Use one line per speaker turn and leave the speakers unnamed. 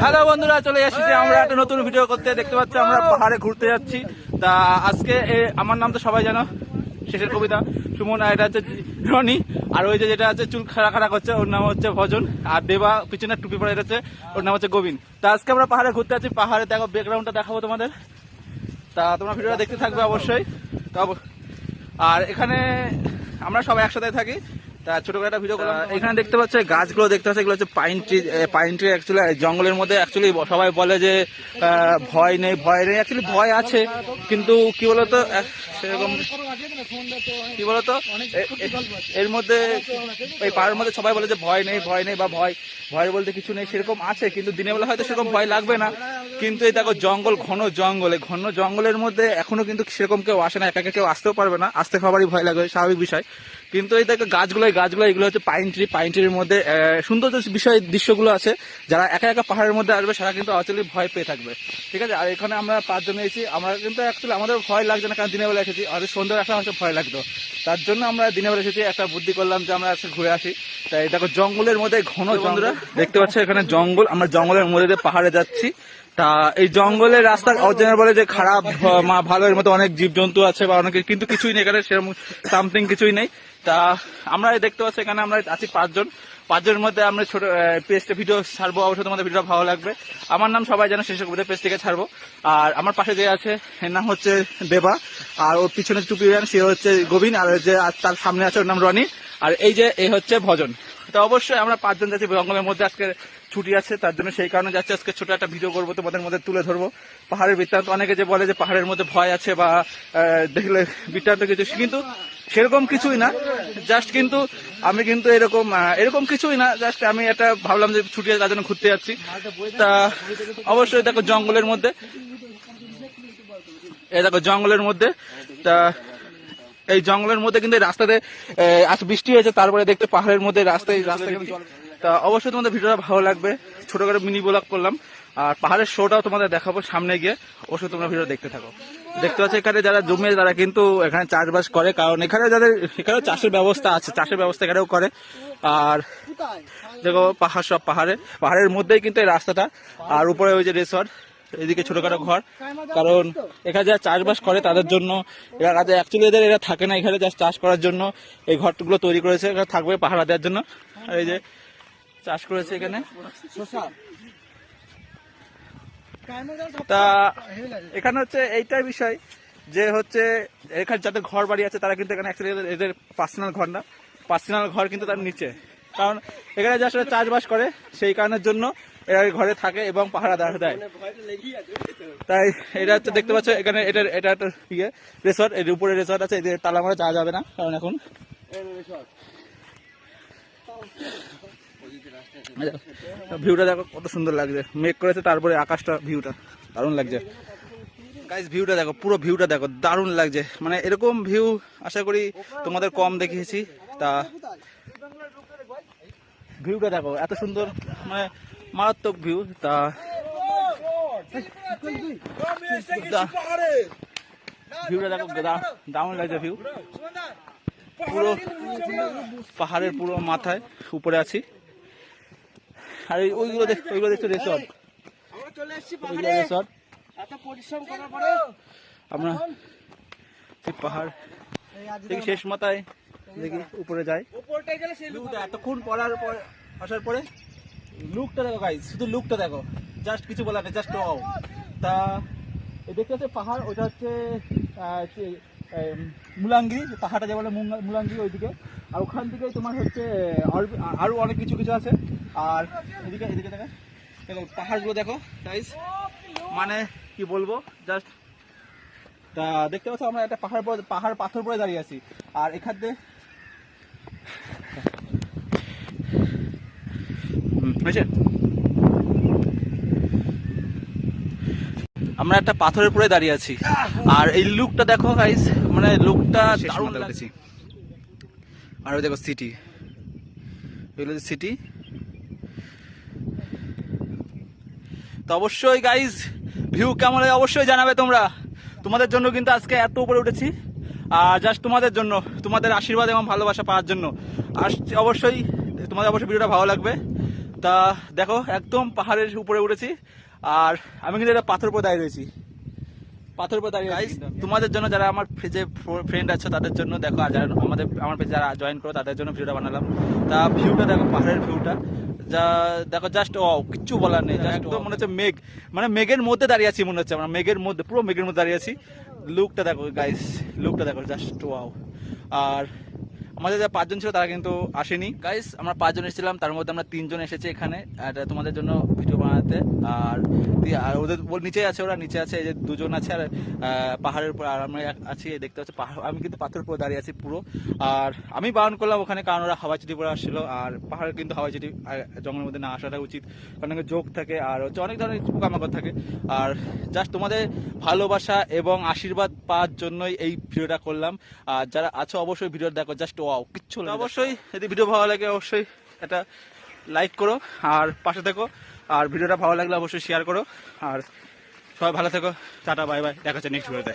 Hello বন্ধুরা, চলে এসেছি আমরা একটা নতুন ভিডিও করতে। দেখতে পাচ্ছি আমরা পাহাড়ে ঘুরতে যাচ্ছি। তা আজকে আমার নাম তো সবাই জানো, শেষের কবিতা। সুমন আর এটা হচ্ছে রনি, আর ওই যে যেটা আছে চুল খাড়া খাড়া করছে, ওর নাম হচ্ছে ভজন, আর দেবা পিছনে টুপি পরে এটা হচ্ছে ওর নাম হচ্ছে গোবিন্দ। তা আজকে আমরা পাহাড়ে ঘুরতে যাচ্ছি, পাহাড়ে দেখো ব্যাকগ্রাউন্ডটা দেখাবো তোমাদের। তা তোমরা ভিডিওটা দেখতে থাকবে অবশ্যই। আর এখানে আমরা সবাই একসাথে থাকি। তা ছোট করে একটা ভিডিও করলাম। এখানে দেখতে পাচ্ছ গাছগুলো দেখতে পাচ্ছ এগুলো হচ্ছে pine tree pine tree actually জঙ্গলের মধ্যে অ্যাকচুয়ালি সবাই বলে যে ভয় নেই ভয় নেই। অ্যাকচুয়ালি ভয় আছে কিন্তু কি বলতো সেরকম কি বলতো এর মধ্যে এই পাহাড়ের মধ্যে সবাই বলে যে ভয় নেই ভয় নেই বা ভয় ভয় বলতে কিছু নেই সেরকম আছে। কিন্তু দিনের বেলা হয়তো সেরকম ভয় লাগবে না। কিন্তু এই দেখো জঙ্গল ঘন জঙ্গলে ঘন জঙ্গলের মধ্যে এখনও কিন্তু সেরকম কেউ আসে না একা একা কেউ আসতেও পারবে না। আসতে খাবারই ভয় লাগবে স্বাভাবিক বিষয়। কিন্তু এই দেখো গাছগুলো এই গাছগুলো এগুলো হচ্ছে পাইন ট্রি পাইন ট্রির মধ্যে সুন্দর যে বিষয় দৃশ্যগুলো আছে যারা একা একা পাহাড়ের মধ্যে আসবে তারা কিন্তু অ্যাকচুয়ালি ভয় পেয়ে থাকবে। ঠিক আছে? আর এখানে আমরা পাঁচজন এসেছি। আমরা কিন্তু অ্যাকচুয়ালি আমাদের ভয় লাগছে না কারণ দিনের বেলা এসেছি। আর সন্ধ্যা একটা হচ্ছে ভয় লাগতো। তার জন্য আমরা দিনের বেলা এসেছি একটা বুদ্ধি করলাম যে আমরা ঘুরে আসি। তাই দেখো জঙ্গলের মধ্যে ঘন বন্ধুরা দেখতে পাচ্ছ এখানে জঙ্গল। আমরা জঙ্গলের মধ্যে দিয়ে পাহাড়ে যাচ্ছি। তা এই জঙ্গলের রাস্তা অরিজিনাল বলে যে খারাপ মা ভালো এর মধ্যে অনেক জীবজন্তু আছে বা অনেক কিন্তু কিছুই নেই এখানে সেরকম সামথিং কিছুই নেই। তা আমরা দেখতে পাচ্ছি এখানে আমরা আছি পাঁচজন। পাঁচজনের মধ্যে আমরা ছোট পেজটা ভিডিও ছাড়বো। অবশ্যই তোমাদের ভিডিও ভালো লাগবে। আমার নাম সবাই জানে শেষ কবিতা পেজ থেকে ছাড়বো। আর আমার পাশে যে আছে, এর নাম হচ্ছে দেবা। আর ওর পিছনে টুপি সে হচ্ছে গোবিন্দ আর যে তার সামনে আছে ওর নাম রনি। আর এই যে এই হচ্ছে ভজন। তো অবশ্যই আমরা পাঁচজন যাচ্ছি। জঙ্গলের মধ্যে আজকে ছুটি আছে, তার জন্য সেই কারণে যাচ্ছে। আজকে ছোট একটা ভিডিও করব, তোমাদের মধ্যে তুলে ধরবো। পাহাড়ের বৃত্তান্ত। অনেকে যে বলে যে পাহাড়ের মধ্যে ভয় আছে বা দেখলে বৃত্তান্ত কিছু। কিন্তু সেরকম কিছুই না। জাস্ট কিন্তু আমি কিন্তু এরকম এরকম কিছুই না জাস্ট আমি একটা ভাবলাম যে ছুটি তার জন্য ঘুরতে যাচ্ছি। তা অবশ্যই দেখো জঙ্গলের মধ্যে, এই দেখো জঙ্গলের মধ্যে, তা এই জঙ্গলের মধ্যে কিন্তু রাস্তাতে আজ বৃষ্টি হয়েছে, তারপরে দেখতে পাহাড়ের মধ্যে রাস্তায় রাস্তায় তা অবশ্যই তোমাদের ভিডিওটা ভালো লাগবে। ছোট করে মিনি ব্লগ করলাম। আর পাহাড়ের শোটাও তোমাদের দেখাবো সামনে গিয়ে, অবশ্যই তোমরা ভিডিও দেখতে থাকো। দেখতে পাচ্ছি এখানে যারা জমি আছে তারা কিন্তু এখানে চাষবাস করে, কারণ এখানে যাদের, এখানেও চাষের ব্যবস্থা আছে, চাষের ব্যবস্থা এখানেও করে। আর দেখো পাহাড় সব পাহাড়ে, পাহাড়ের মধ্যেই কিন্তু এই রাস্তাটা। আর উপরে ওই যে রিসর্ট এদিকে ছোটখাটো ঘর। কারণ এখানে যারা চাষবাস করে তাদের জন্য, এরা অ্যাকচুয়ালি এদের এরা থাকে না এখানে যা চাষ করার জন্য। এই ঘরগুলো তৈরি করেছে এখানে থাকবে পাহাড়া দেওয়ার জন্য। এই যে চাষ করেছে এখানে। তা এখানে হচ্ছে এইটাই বিষয় যে হচ্ছে এখানে যাদের ঘর বাড়ি আছে, তারা কিন্তু এখানে এদের পার্সোনাল ঘর না। পার্সোনাল ঘর কিন্তু তার নিচে। কারণ এখানে যা আসলে চাষবাস করে, সেই কারণের জন্য এরা ঘরে থাকে এবং পাহারা দেওয়া দেয়। তাই এটা হচ্ছে দেখতে পাচ্ছ, এখানে এটা এটা একটা ইয়ে রিসর্ট এর উপরে রিসর্ট আছে, এদের তালা মারা যাওয়া যাবে না, কারণ এখন ভিউটা দেখো, কত সুন্দর লাগছে। মেঘ করেছে, তারপরে আকাশটা, ভিউটা। দারুণ লাগছে। গাইস ভিউটা দেখো, পুরো ভিউটা দেখো, দারুণ লাগছে। মানে এরকম ভিউ, আশা করি তোমাদের কম দেখিয়েছি তা ভিউটা দেখো, এত সুন্দর মানে মারাত্মক ভিউ। তা ভিউটা দেখো দারুণ লাগছে ভিউ। পুরো পাহাড়ের পুরো মাথায়, উপরে আছি। আর ওইগুলো দেখ ওইগুলো দেখছ রিসর্ট
আমরা চলে এসেছি পাহাড়ে।
রিসর্ট
এত পরিশ্রম করার পরে
আমরা সেই পাহাড় দেখি শেষ মাথায় দেখি উপরে যাই।
উপরটায় গেলে সেই
লুকটা এতক্ষণ পড়ার পর আসার পরে লুকটা দেখো গাইস শুধু লুকটা দেখো। জাস্ট কিছু বলার নেই জাস্ট তা এই দেখতে হচ্ছে পাহাড় ওটা হচ্ছে মুলাঙ্গি পাহাড়টা যে বলে মুলাঙ্গি ওইদিকে। আর ওখান থেকে তোমার হচ্ছে আর- আরও অনেক কিছু কিছু আছে। আর এদিকে এদিকে দেখো। দেখো পাহাড়গুলো দেখো গাইস মানে কি বলব জাস্ট তা দেখতে পাচ্ছ আমরা একটা পাহাড় পরে পাহাড় পাথর পরে দাঁড়িয়ে আছি। আর এখান হুম, হয়েছে? আমরা একটা পাথরের পরে দাঁড়িয়ে আছি। আর এই লুকটা দেখো গাইস মানে লুকটা দারুণ লাগছে। আর ওই দেখো সিটি এগুলো সিটি তো অবশ্যই গাইস ভিউ কেমন হয় অবশ্যই জানাবে তোমরা। তোমাদের জন্য কিন্তু আজকে এত উপরে উঠেছি। আর জাস্ট তোমাদের জন্য তোমাদের আশীর্বাদ এবং ভালোবাসা পাওয়ার জন্য। আর অবশ্যই তোমাদের অবশ্যই ভিডিওটা ভালো লাগবে। তা দেখো একদম পাহাড়ের উপরে উঠেছি। আর আমি কিন্তু একটা পাথর উপর দাঁড়িয়ে রয়েছি। পাথর উপর দাঁড়িয়ে তোমাদের জন্য যারা আমার যে ফ্রেন্ড আছে তাদের জন্য দেখো আর যারা আমাদের আমার পেজে যারা জয়েন করো তাদের জন্য ভিডিওটা বানালাম। তা ভিউটা দেখো পাহাড়ের ভিউটা যা দেখো জাস্ট ও কিচ্ছু বলার নেই একদম। মনে হচ্ছে মেঘ। মানে মেঘের মধ্যে দাঁড়িয়ে আছি মনে হচ্ছে আমরা। মেঘের মধ্যে পুরো মেঘের মধ্যে দাঁড়িয়ে আছি। লুকটা দেখো গাইস লুকটা দেখো জাস্ট ওয়াও আর আমাদের যা পাঁচজন ছিল তারা কিন্তু আসেনি। গাইস আমরা পাঁচজন এসেছিলাম, তার মধ্যে আমরা তিনজন এসেছি এখানে, আর তোমাদের জন্য ভিডিও বানাতে। আর ওদের নিচে আছে, ওরা নিচে আছে, এই যে দুজন আছে, আর পাহাড়ের উপর, আর আমরা আছি দেখতে পাচ্ছি, পাহাড়, আমি কিন্তু পাথর উপর দাঁড়িয়ে আছি পুরো। আর আমি বারণ করলাম ওখানে, কারণ ওরা হাওয়াই চুটি পরে আসছিল, আর পাহাড়ে কিন্তু হাওয়াই আর জঙ্গলের মধ্যে না আসাটা উচিত। কারণ যোগ থাকে, আর হচ্ছে অনেক ধরনের পোকামাকড় থাকে। আর জাস্ট তোমাদের ভালোবাসা এবং আশীর্বাদ পাওয়ার জন্যই এই ভিডিওটা করলাম। আর যারা আছো, অবশ্যই ভিডিও দেখো জাস্ট ওয়াও কিচ্ছু না। অবশ্যই যদি ভিডিও ভালো লাগে অবশ্যই এটা লাইক করো আর পাশে থেকো। আর ভিডিওটা ভালো লাগলে অবশ্যই শেয়ার করো। আর সবাই ভালো থেকো। টাটা বাই বাই দেখা হচ্ছে নেক্সট ভিডিওতে